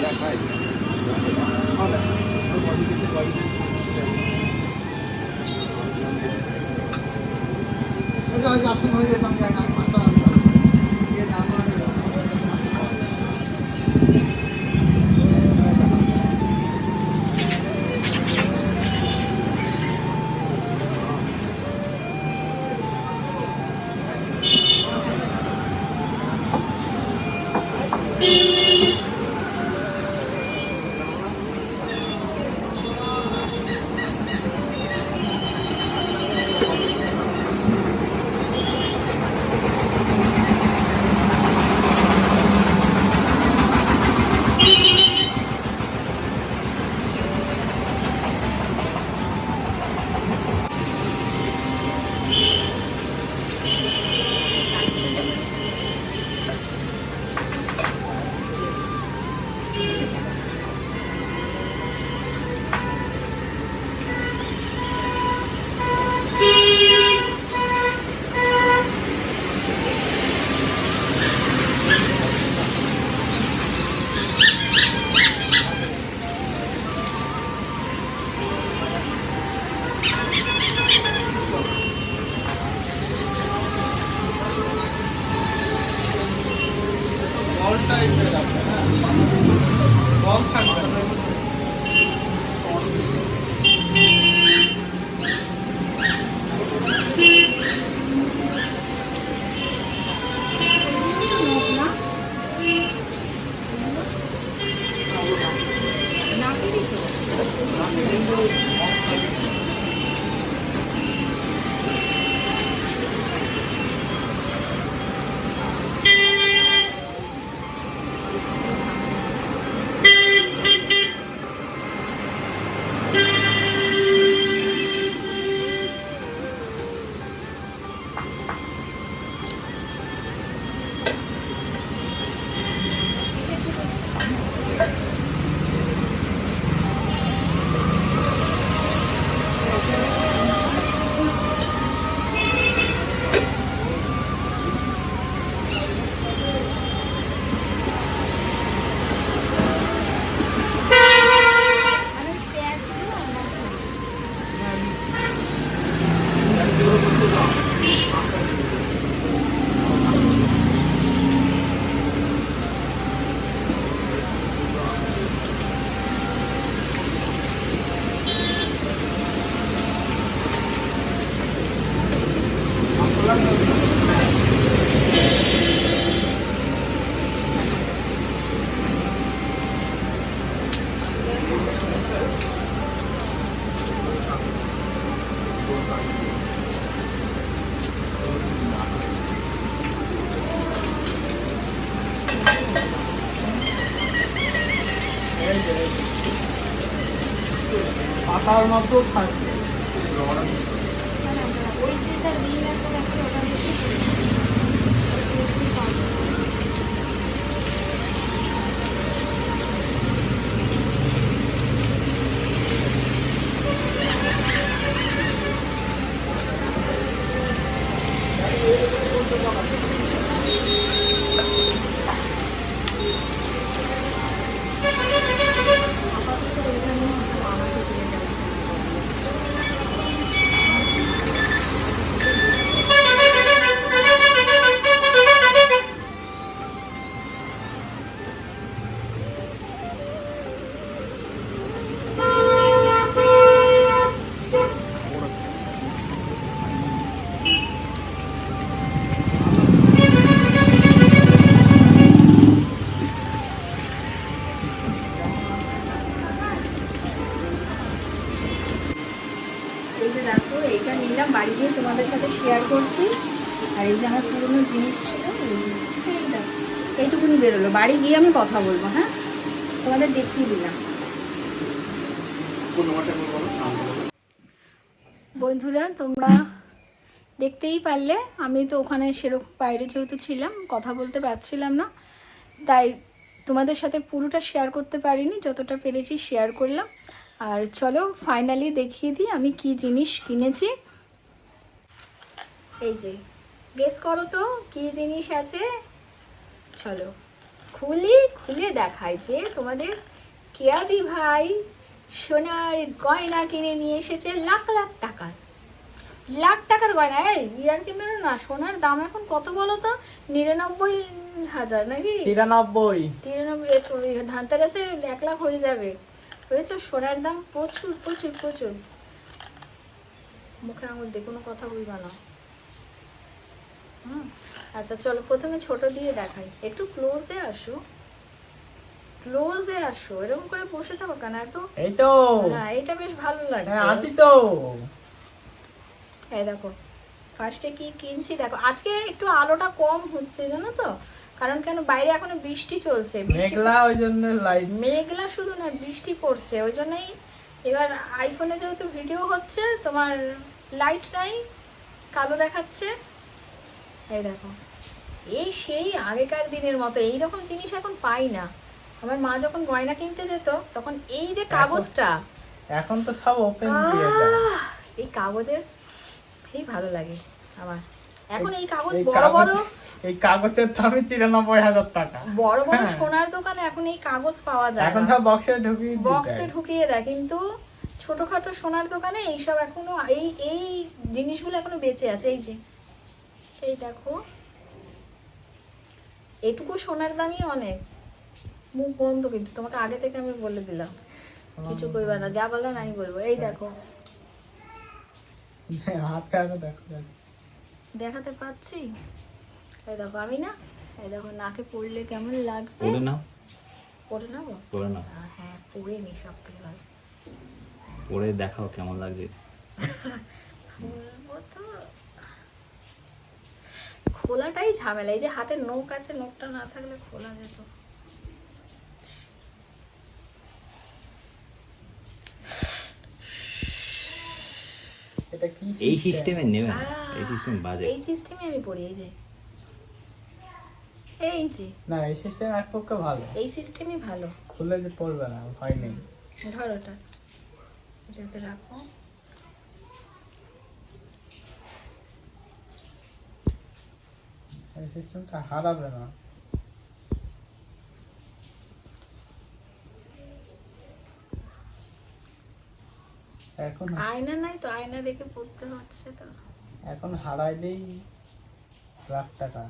দেখাই আসন হয়ে যেতাম পাতার মতো থাকবে শেয়ার করছি। আর এই যে আমার পুরনো জিনিস এইটুকুনি বেরোলো। বাড়ি গিয়ে আমি কথা বলব হ্যাঁ? তোমাদের দেখিয়ে দিলাম। বন্ধুরা তোমরা দেখতেই পারলে আমি তো ওখানে সেরকম বাইরে যেহেতু ছিলাম কথা বলতে পারছিলাম না। তাই তোমাদের সাথে পুরোটা শেয়ার করতে পারিনি যতটা পেরেছি শেয়ার করলাম। আর চলো ফাইনালি দেখিয়ে দিই আমি কি জিনিস কিনেছি। এই যে গেস করো তো কি জিনিস আছে? চলো খুলি খুলে দেখায় যে তোমাদের কেয়াদি ভাই সোনার গয়না কিনে নিয়ে এসেছে লাখ লাখ টাকার। লাখ টাকার গয়না এই ইয়ার কি মেরো না সোনার দাম এখন কত বলো তো? নিরানব্বই হাজার নাকি? তিরানব্বই। তিরানব্বই ধানতেরাসে এক লাখ হয়ে যাবে। বুঝেছ? সোনার দাম প্রচুর প্রচুর প্রচুর। মুখে আঙুল দিয়ে কোনো কথা বলবা না। হুম। আচ্ছা চলো প্রথমে ছোট দিয়ে দেখাই। একটু ক্লোজে আসো। ক্লোজে আসো। এরকম করে বসে থাকো কেন? এত এই তো। হ্যাঁ এটা বেশ ভালো হ্যাঁ লাগছে। আছি তো। এই দেখো ফার্স্টে কি কিনছি? দেখো আজকে একটু আলোটা কম হচ্ছে জানো তো? কারণ কেন? বাইরে এখনও বৃষ্টি চলছে। বৃষ্টি মেঘলা ওই জন্য লাইট মেঘলা শুধু না বৃষ্টি পড়ছে। ওই জন্যই এবার আইফোনে যেহেতু ভিডিও হচ্ছে তোমার লাইট নাই কালো দেখাচ্ছে। এই দেখো। এই সেই আগেকার দিনের মতো এই রকম জিনিস এখন পাই না। আমার মা যখন গয়না কিনতে যেত তখন এই যে কাগজটা। এখন তো সব ওপেন এই কাগজের এই ভালো লাগে আমার। এখন এই কাগজ বড় বড় এই কাগজের দামই তিরানব্বই হাজার টাকা। বড় বড় হ্যাঁ। সোনার দোকানে এখন এই কাগজ পাওয়া যায় এখন সব বক্সে ঢুকিয়ে বক্সে ঢুকিয়ে দেয় কিন্তু ছোটখাটো সোনার দোকানে এইসব এখনও এই এই জিনিসগুলো এখনও বেঁচে আছে। এই যে এই দেখো। এটুকু সোনার দামই অনেক। মুখ বন্ধ কিন্তু তোমাকে আগে থেকে আমি বলে দিলাম। কিছু করবে না যা বললাম আমি বলব। এই দেখো। হাত কাগজ দেখো দেখো। দেখাতে পাচ্ছি? এই দেখো আমি না এই দেখো নাকে পড়লে কেমন লাগবে? পরে নাও। পরে নেব পরে নাও। হ্যাঁ পরে নি সব থেকে ভালো। পরে দেখাও কেমন লাগছে। খুলবো তো খোলাটাই ঝামেলা। এই যে হাতে নখ আছে নখটা না থাকলে খোলা যেত। এটা কি এই সিস্টেমে নেবে এই সিস্টেম বাজে। এই সিস্টেমে আমি পড়ি এই যে। এই যে। না এই সিস্টেম এক পক্ষে ভালো। এই সিস্টেমই ভালো। খুলে যে পড়বে না ভয় নেই। ধরো ওটা এটাতে রাখো। এই সিস্টেমটা হারাবে না। এখন আয়না নাই তো আয়না দেখে পড়তে হচ্ছে তো। এখন হারাইলেই লাখ টাকা।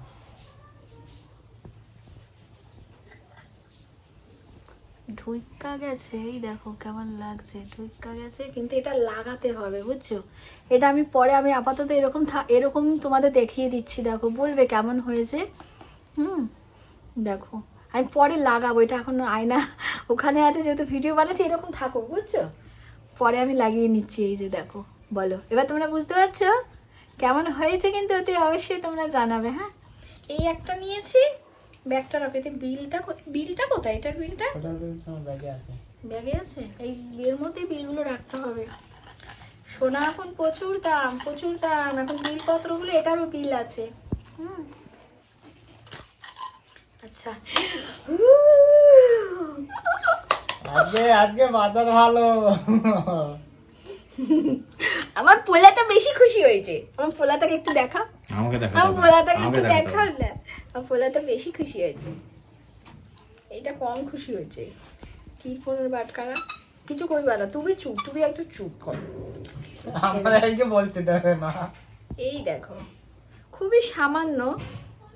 ঢুইকা গেছে, এই দেখো কেমন লাগছে, ঢুইকা গেছে, কিন্তু এটা লাগাতে হবে, বুঝছ? এটা আমি পরে আমি আপাতত এরকম এরকম তোমাদের দেখিয়ে দিচ্ছি, দেখো, বলবে কেমন হয়েছে। হুম, দেখো, আমি পরে লাগাবো, এটা এখন আয়না ওখানে আছে, যেহেতু ভিডিও বানাচ্ছি, এরকম থাকো, বুঝছ? পরে আমি লাগিয়ে নিচ্ছি, এই যে দেখো, বলো, এবার তোমরা বুঝতে পারছ? কেমন হয়েছে কিন্তু অতি অবশ্যই তোমরা জানাবে হ্যাঁ? এই একটা নিয়েছি ব্যাগটার আপেতে বিলটা বিলটা কোথায়? এটার বিলটা? ব্যাগে আছে। ব্যাগে আছে? এই বিয়ের মধ্যেই বিলগুলো রাখতে হবে। সোনা এখন প্রচুর দাম প্রচুর দাম। এখন বিলপত্রগুলো এটারও বিল আছে। হুম। আচ্ছা। আজকে আজকে বাজার ভালো। আমার পোলাটা বেশি খুশি হয়েছে। আমার পোলাটাকে একটু দেখা। আমাকে দেখা আমার পোলাটাকে একটু দেখা দেখাও না আমার পোলাটা বেশি খুশি হয়েছে। এটা কম খুশি হয়েছে। কি ফোনের বাটকারা কিছু কইবা না তুমি চুপ তুমি একটু চুপ কর। আমরা আজকে বলতে দেবে না। এই দেখো খুবই সামান্য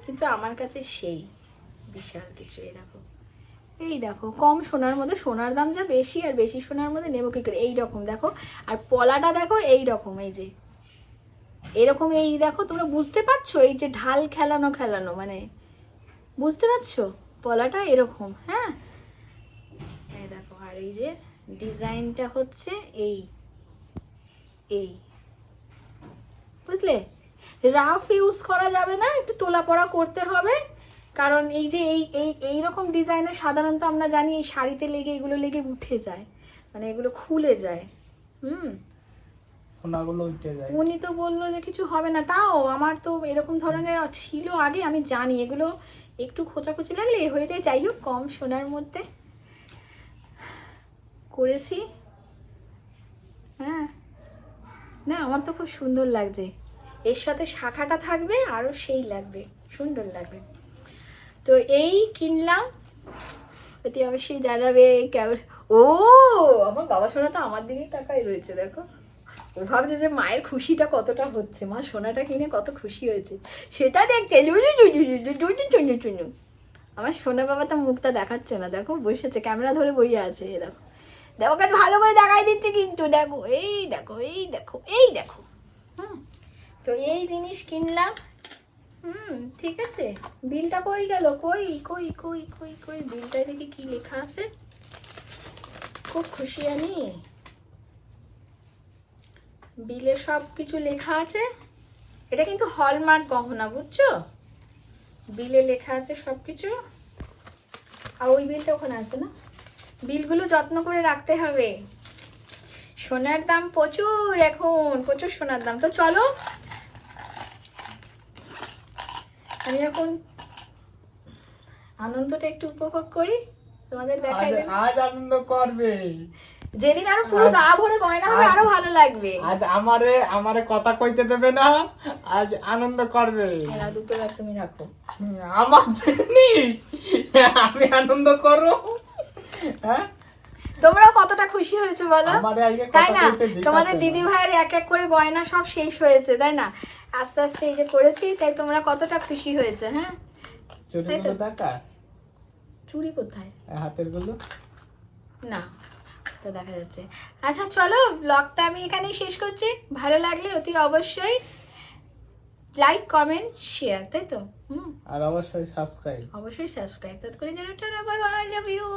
কিন্তু আমার কাছে সেই বিশাল কিছু এই দেখো। এই দেখো কম সোনার মধ্যে সোনার দাম যা বেশি আর বেশি সোনার মধ্যে নেব কি করে? এই রকম দেখো আর পলাটা দেখো এই রকম এই যে। এরকম এই দেখো, তোমরা বুঝতে পারছ? এই যে ঢাল খেলানো খেলানো মানে বুঝতে পারছ? পলাটা এরকম হ্যাঁ? দেখো, আর এই যে ডিজাইনটা হচ্ছে এই এই। বুঝলে? রাফ ইউজ করা যাবে না, একটু তোলা পড়া করতে হবে। কারণ এই যে এই এই এই রকম ডিজাইনের সাধারণত আমরা জানি এই শাড়িতে লেগে, এগুলো লেগে উঠে যায় মানে এগুলো খুলে যায়। হুম? সোনাগুলো উঠে যায়। উনি তো বলল যে কিছু হবে না। তাও আমার তো এরকম ধরনের ছিল আগে, আমি জানি। এগুলো একটু খোঁচাখুচি লাগলে হয়ে যায়। যাই হোক, কম সোনার মধ্যে করেছি। হ্যাঁ। না, আমার তো খুব সুন্দর লাগছে। এর সাথে শাখাটা থাকবে, আরও সেই লাগবে। সুন্দর লাগবে। তো এই কিনলাম। অতি অবশ্যই জানাবে কেমন ও, আমার বাবা সোনা তো আমার দিকেই তাকাই রয়েছে, দেখো। ভাবছে যে মায়ের খুশিটা কতটা হচ্ছে? মা সোনাটা কিনে কত খুশি হয়েছে। সেটা দেখছে। আমার সোনা বাবা তো মুখটা দেখাচ্ছে না। দেখো, বসেছে। ক্যামেরা ধরে বসে আছে। দেখো। দেখো, ওকে ভালো করে দেখাই দিচ্ছে কিন্তু। দেখো, এই দেখো এই দেখো এই দেখো। হুম। তো এই জিনিস কিনলাম। হুম, ঠিক আছে। বিলটা কই গেল? কই কই কই কই কই? বিলটায় দেখি কি লেখা আছে। খুব খুশি আমি। বিলে সব কিছু লেখা আছে। এটা কিন্তু হলমার্ক গহনা বুঝছ? বিলে লেখা আছে সব কিছু আর ওই বিলটা ওখানে আছে না? বিলগুলো যত্ন করে রাখতে হবে। সোনার দাম প্রচুর এখন প্রচুর সোনার দাম। তো চলো আমি এখন আনন্দটা একটু উপভোগ করি। তোমাদের দেখাই আজ আজ আনন্দ করবে। যেদিন আরও পুরো গা ভরে গয়না হবে আরও ভালো লাগবে। আজ আমারে আমারে কথা কইতে দেবে না আজ আনন্দ করবে। এরা দুটো ব্যাগ তুমি রাখো। আমার জিনিস আমি আনন্দ করো। হ্যাঁ? তোমরাও কতটা খুশি হয়েছে বলো? তাই না? তোমাদের দিদি ভাইয়ের এক এক করে গয়না সব শেষ হয়েছে তাই না? আস্তে আস্তে এই যে করেছি তাই তোমরা কতটা খুশি হয়েছে হ্যাঁ? তো। চুরিগুলো চুরি কোথায়? হাতেরগুলো? না। তো দেখা যাচ্ছে। আচ্ছা চলো ব্লগটা আমি এখানেই শেষ করছি। ভালো লাগলে অতি অবশ্যই লাইক কমেন্ট শেয়ার তাই তো? হুম। আর অবশ্যই সাবস্ক্রাইব অবশ্যই সাবস্ক্রাইব তৎ জন্য tata bye bye love you